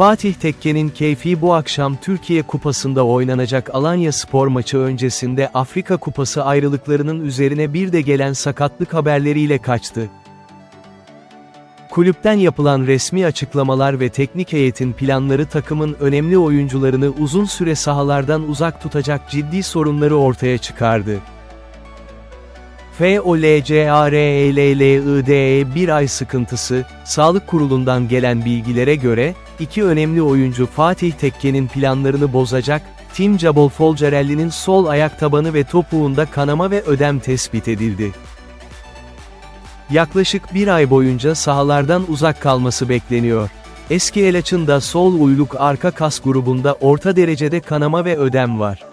Fatih Tekke'nin keyfi bu akşam Türkiye Kupası'nda oynanacak Alanya Spor maçı öncesinde Afrika Kupası ayrılıklarının üzerine bir de gelen sakatlık haberleriyle kaçtı. Kulüpten yapılan resmi açıklamalar ve teknik heyetin planları takımın önemli oyuncularını uzun süre sahalardan uzak tutacak ciddi sorunları ortaya çıkardı. FOLCARELLIDE bir ay sıkıntısı, Sağlık Kurulu'ndan gelen bilgilere göre, iki önemli oyuncu Fatih Tekke'nin planlarını bozacak, Tim Cabol Folcarelli'nin sol ayak tabanı ve topuğunda kanama ve ödem tespit edildi. Yaklaşık bir ay boyunca sahalardan uzak kalması bekleniyor. Eski Elaç'ın da sol uyluk arka kas grubunda orta derecede kanama ve ödem var.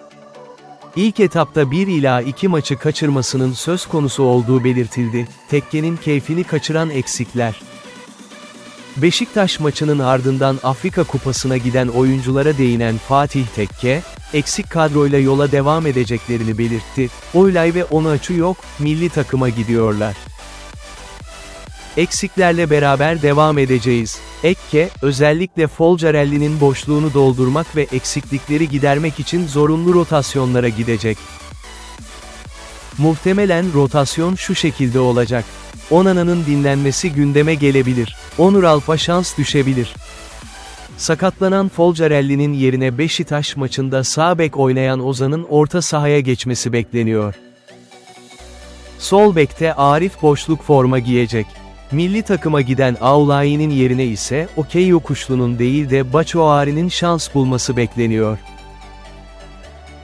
İlk etapta 1 ila 2 maçı kaçırmasının söz konusu olduğu belirtildi. Tekke'nin keyfini kaçıran eksikler. Beşiktaş maçının ardından Afrika Kupası'na giden oyunculara değinen Fatih Tekke, eksik kadroyla yola devam edeceklerini belirtti. Oylay ve Onaçu yok, milli takıma gidiyorlar. Eksiklerle beraber devam edeceğiz. Ekke, özellikle Folcarelli'nin boşluğunu doldurmak ve eksiklikleri gidermek için zorunlu rotasyonlara gidecek. Muhtemelen rotasyon şu şekilde olacak. Onana'nın dinlenmesi gündeme gelebilir. Onur Alp'a şans düşebilir. Sakatlanan Folcarelli'nin yerine Beşiktaş maçında sağ bek oynayan Ozan'ın orta sahaya geçmesi bekleniyor. Sol bekte Arif boşluk forma giyecek. Milli takıma giden Aulayi'nin yerine ise Okey Yokuşlu'nun değil de Baçoari'nin şans bulması bekleniyor.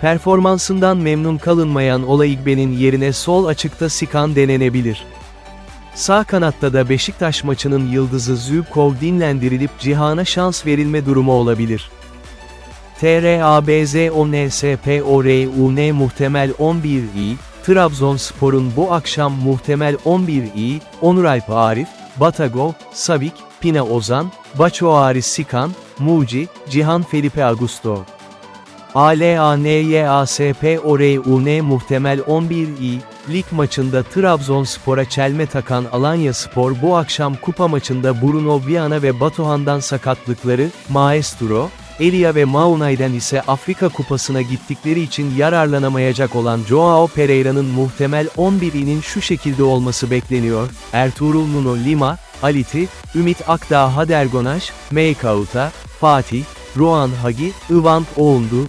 Performansından memnun kalınmayan Olaigbe'nin yerine sol açıkta Sikan denenebilir. Sağ kanatta da Beşiktaş maçının yıldızı Zubkov dinlendirilip Cihan'a şans verilme durumu olabilir. TRABZONSPORUN muhtemel 11i, Trabzonspor'un bu akşam muhtemel 11i, Onuralp Arif, Batagov, Savik, Pina Ozan, Baçoari Sikan, Muci, Cihan Felipe Augusto. ALANYASPORUN muhtemel 11i, lig maçında Trabzonspor'a çelme takan Alanya Spor bu akşam kupa maçında Bruno Viana ve Batuhan'dan sakatlıkları, Maestro, Elia ve Maunay'den ise Afrika Kupası'na gittikleri için yararlanamayacak olan Joao Pereira'nın muhtemel 11'inin şu şekilde olması bekleniyor, Ertuğrul Nuno Lima, Aliti, Ümit Akdağ Hadergonaş, Meykauta, Fatih, Rohan Hagi, Ivant Oğundu,